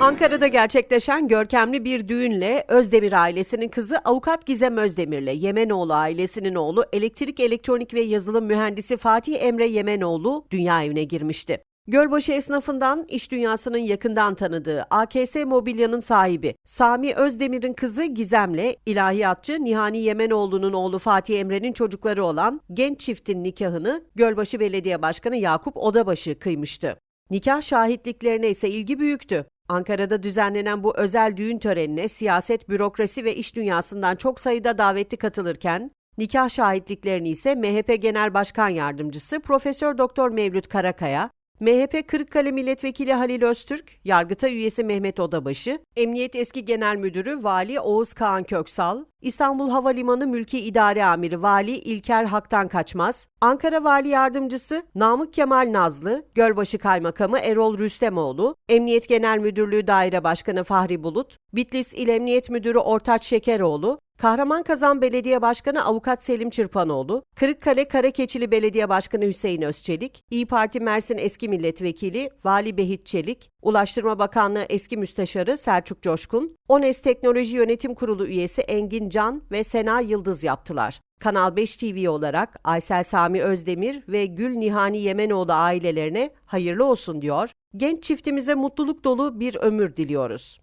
Ankara'da gerçekleşen görkemli bir düğünle Özdemir ailesinin kızı avukat Gizem Özdemir'le Yemenoğlu ailesinin oğlu elektrik, elektronik ve yazılım mühendisi Fatih Emre Yemenoğlu dünya evine girmişti. Gölbaşı esnafından iş dünyasının yakından tanıdığı AKS Mobilya'nın sahibi Sami Özdemir'in kızı Gizem'le ilahiyatçı Nihani Yemenoğlu'nun oğlu Fatih Emre'nin çocukları olan genç çiftin nikahını Gölbaşı Belediye Başkanı Yakup Odabaşı kıymıştı. Nikah şahitliklerine ise ilgi büyüktü. Ankara'da düzenlenen bu özel düğün törenine siyaset, bürokrasi ve iş dünyasından çok sayıda davetli katılırken nikah şahitliklerini ise MHP Genel Başkan Yardımcısı Profesör Doktor Mevlüt Karakaya, MHP Kırıkkale Milletvekili Halil Öztürk, Yargıtay üyesi Mehmet Odabaşı, Emniyet Eski Genel Müdürü Vali Oğuz Kağan Köksal, İstanbul Havalimanı Mülki İdare Amiri Vali İlker Haktan Kaçmaz, Ankara Vali Yardımcısı Namık Kemal Nazlı, Gölbaşı Kaymakamı Erol Rüstemoğlu, Emniyet Genel Müdürlüğü Daire Başkanı Fahri Bulut, Bitlis İl Emniyet Müdürü Ortaç Şekeroğlu, Kahramankazan Belediye Başkanı Avukat Selim Çırpanoğlu, Kırıkkale Karakeçili Belediye Başkanı Hüseyin Özçelik, İyi Parti Mersin Eski Milletvekili Vali Behit Çelik, Ulaştırma Bakanlığı Eski Müsteşarı Selçuk Coşkun, ONES Teknoloji Yönetim Kurulu üyesi Engin Can ve Sena Yıldız yaptılar. Kanal 5 TV olarak Aysel Sami Özdemir ve Gül Nihani Yemenoğlu ailelerine hayırlı olsun diyor. Genç çiftimize mutluluk dolu bir ömür diliyoruz.